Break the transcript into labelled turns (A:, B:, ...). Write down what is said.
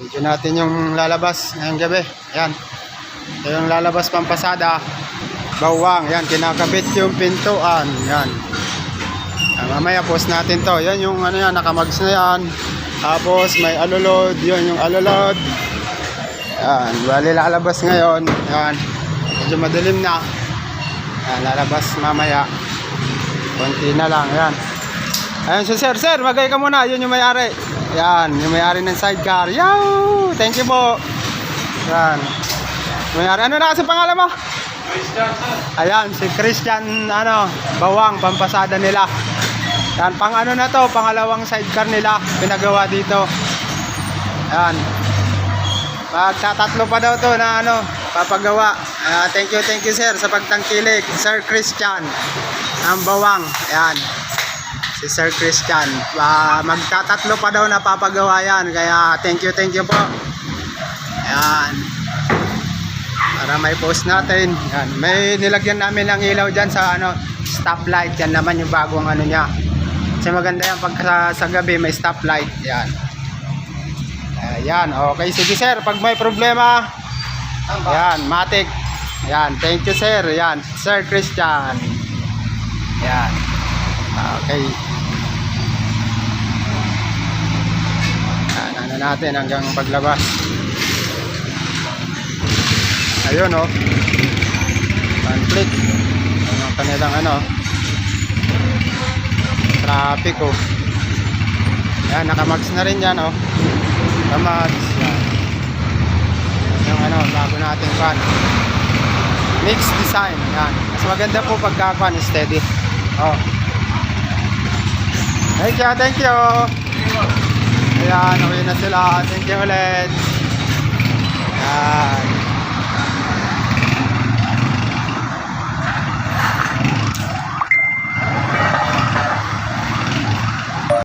A: Video natin yung lalabas ngayong gabi. Yan. Ito yung lalabas pampasada. Bawang. Yan. Kinakabit yung pintuan. Yan. Ah, mamaya post natin to. Yan yung ano yan. Nakamags na yan. Tapos may alulod. Yun yung alulod. Yan. Bali lalabas ngayon. Yan. Medyo madilim na. Yan. Lalabas mamaya. Konti na lang. Yan. Ayun si sir, sir, magay ka muna. Yun yung may-ari. Yan, yung may-ari ng sidecar. Yow! Thank you po. Yan. May-ari. Ano na kasi pangalan mo? Ayan, si Christian, ano, bawang, pampasada nila. Yan, pang ano na to, pangalawang sidecar nila, pinagawa dito. Yan. Magtatatlo pa daw to na ano, papagawa. Ah, thank you, thank you sir sa pagtangkilik. Sir Christian, ang bawang. Yan si Sir Christian. Ah, magtatatlo pa daw na papagawa yan. Kaya thank you, thank you po. Ayan. Para may post natin. Yan. May nilagyan namin ng ilaw dyan sa ano, stoplight. Yan naman yung bagong ano niya. Kasi maganda yan pag sa, sa gabi may stoplight. Yan. Ayan. Okay. Sige sir. Pag may problema, yan. Matic. Yan. Thank you sir. Yan. Sir Christian. Yan. Okay. Yan, ano natin hanggang paglabas. Ayun oh. Conflict. Ang kanilang ano. Traffic oh. Yan, nakamags na rin yan oh. Nakamags. Yan. Yung ano, bago nating van. Mixed design. Yan. Mas maganda po pagka van steady. Oh. Thank you, ah, thank you. Ayan, okay na sila. Thank you ulit. Ayan.